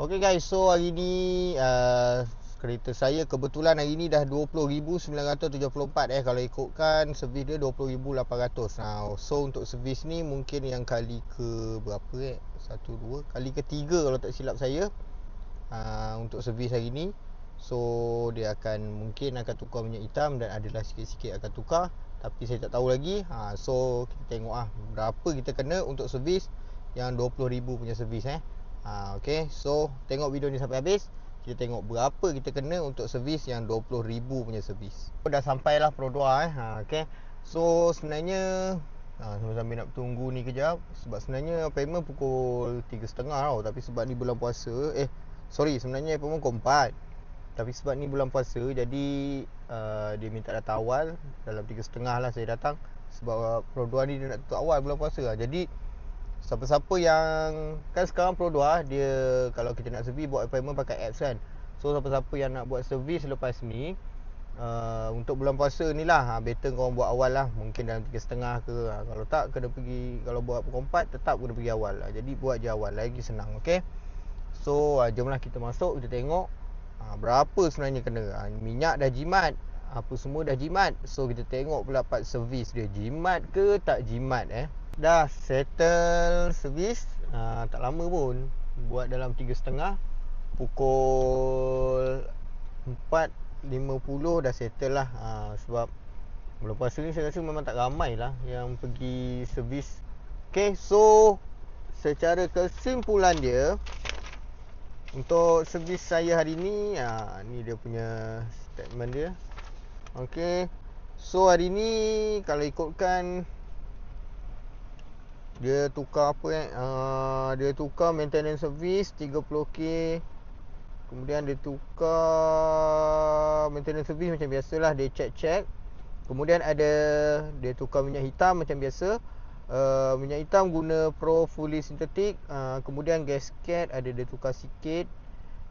Okay guys, so hari ni uh, kereta saya kebetulan hari ni dah 20,974 eh kalau ikutkan servis dia 20,800. Nah, so untuk servis ni mungkin yang kali ke berapa eh? Satu dua kali ketiga kalau tak silap saya uh, untuk servis hari ni. So dia akan mungkin akan tukar minyak hitam dan adalah sikit-sikit akan tukar tapi saya tak tahu lagi. Ha, so kita tengok ah berapa kita kena untuk servis yang 20,000 punya servis eh. Ha, okay, so tengok video ni sampai habis. Kita tengok berapa kita kena untuk servis yang 20,000 punya servis. So, Dah sampailah Pro 2 eh. Ha, okay. So sebenarnya ha, Sambil nak tunggu ni kejap. Sebab sebenarnya payment pukul 3.30 tau. Tapi sebab ni bulan puasa Eh sorry sebenarnya payment pukul 4 Tapi sebab ni bulan puasa Jadi uh, dia minta datang awal. Dalam 3.30 lah saya datang. Sebab Pro 2 ni dia nak tutup awal bulan puasa. Lah Jadi Siapa-siapa yang Kan sekarang Pro 2 Dia Kalau kita nak servis Buat appointment pakai apps kan. So siapa-siapa yang nak buat servis Lepas ni uh, Untuk bulan puasa ni lah ha, Better korang buat awal lah. Mungkin dalam 3.30 ke ha, Kalau tak kena pergi Kalau buat pukul 4 Tetap kena pergi awal lah. Jadi buat je awal Lagi senang Okay So uh, jomlah kita masuk Kita tengok ha, Berapa sebenarnya kena. Ha, Minyak dah jimat Apa semua dah jimat. So kita tengok pula part servis dia Jimat ke tak jimat eh dah settle servis uh, tak lama pun. Buat dalam 3.30 pukul 4.50 dah settle lah. Uh, sebab puasa ni saya rasa memang tak ramai lah yang pergi servis ok so secara kesimpulan dia untuk servis saya hari ni uh, ni dia punya statement dia. Ok so hari ni kalau ikutkan dia tukar apa eh uh, dia tukar maintenance service 30k kemudian dia tukar maintenance service macam biasalah dia check check kemudian ada dia tukar minyak hitam macam biasa. Uh, minyak hitam guna pro fully synthetic. Uh, kemudian gasket ada dia tukar sikit.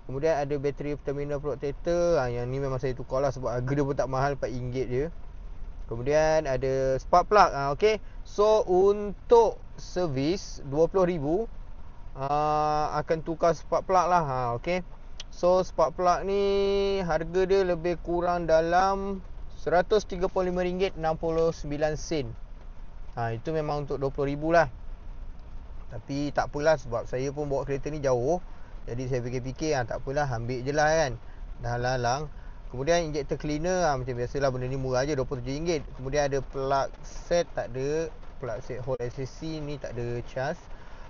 Kemudian ada bateri terminal protector uh, yang ni memang saya tukar lah sebab harga dia pun tak mahal RM4 je Kemudian ada spark plug uh, okay. So untuk servis 20,000 uh, Akan tukar spark plug lah uh, okay. So spark plug ni harga dia lebih kurang dalam RM135.69 ha, Itu memang untuk 20,000 lah. Tapi tak apalah sebab saya pun bawa kereta ni jauh. Jadi saya fikir-fikir ha, tak apalah ambil je lah kan. Dah lalang Kemudian injector cleaner ha, Macam biasalah benda ni murah je RM27 Kemudian ada plug set tak ada Plug set hole SSC ni tak ada charge.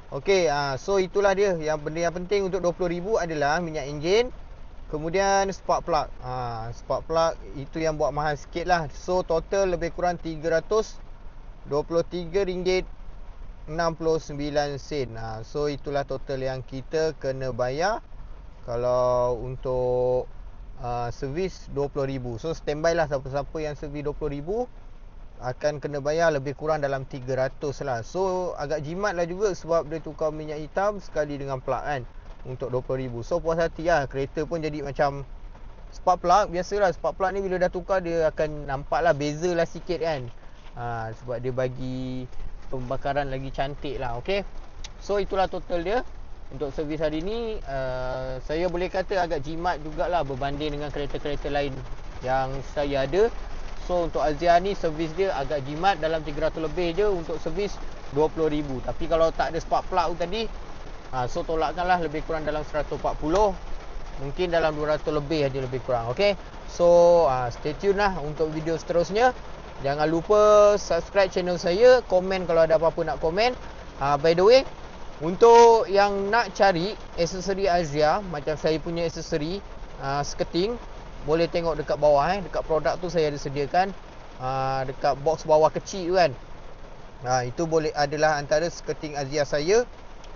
Ok ha, so itulah dia. Yang benda yang penting untuk RM20,000 adalah minyak enjin Kemudian spark plug. Ha, Spark plug itu yang buat mahal sikit lah. So total lebih kurang RM323.69 ha, So itulah total yang kita kena bayar. Kalau untuk uh, servis 20,000 so standby lah siapa-siapa yang servis 20,000 akan kena bayar lebih kurang dalam 300 lah. So agak jimat lah juga sebab dia tukar minyak hitam sekali dengan plug kan untuk 20,000 so puas hati lah. Kereta pun jadi macam spark plug. Biasalah spark plug ni bila dah tukar dia akan nampak lah beza lah sikit kan. Ha, sebab dia bagi pembakaran lagi cantik lah ok so itulah total dia untuk servis hari ni uh, saya boleh kata agak jimat jugalah berbanding dengan kereta-kereta lain yang saya ada. So untuk Azia ni servis dia agak jimat. Dalam 300 lebih je untuk servis 20,000 tapi kalau tak ada spark plug tadi uh, so tolakkanlah lebih kurang dalam 140 mungkin dalam 200 lebih aja lebih kurang ok so uh, stay tune lah untuk video seterusnya. Jangan lupa subscribe channel saya. Komen kalau ada apa-apa nak komen. Uh, by the way untuk yang nak cari aksesori Azia Macam saya punya aksesori uh, Sketing Boleh tengok dekat bawah eh. Dekat produk tu saya ada sediakan uh, Dekat box bawah kecil tu kan. Uh, Itu boleh adalah antara sketing Azia saya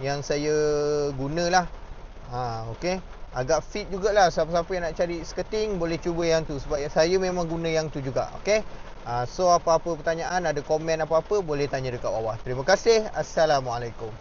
Yang saya gunalah. Uh, Okay Agak fit jugalah Siapa-siapa yang nak cari sketing Boleh cuba yang tu Sebab saya memang guna yang tu juga Okay uh, So apa-apa pertanyaan Ada komen apa-apa Boleh tanya dekat bawah. Terima kasih. Assalamualaikum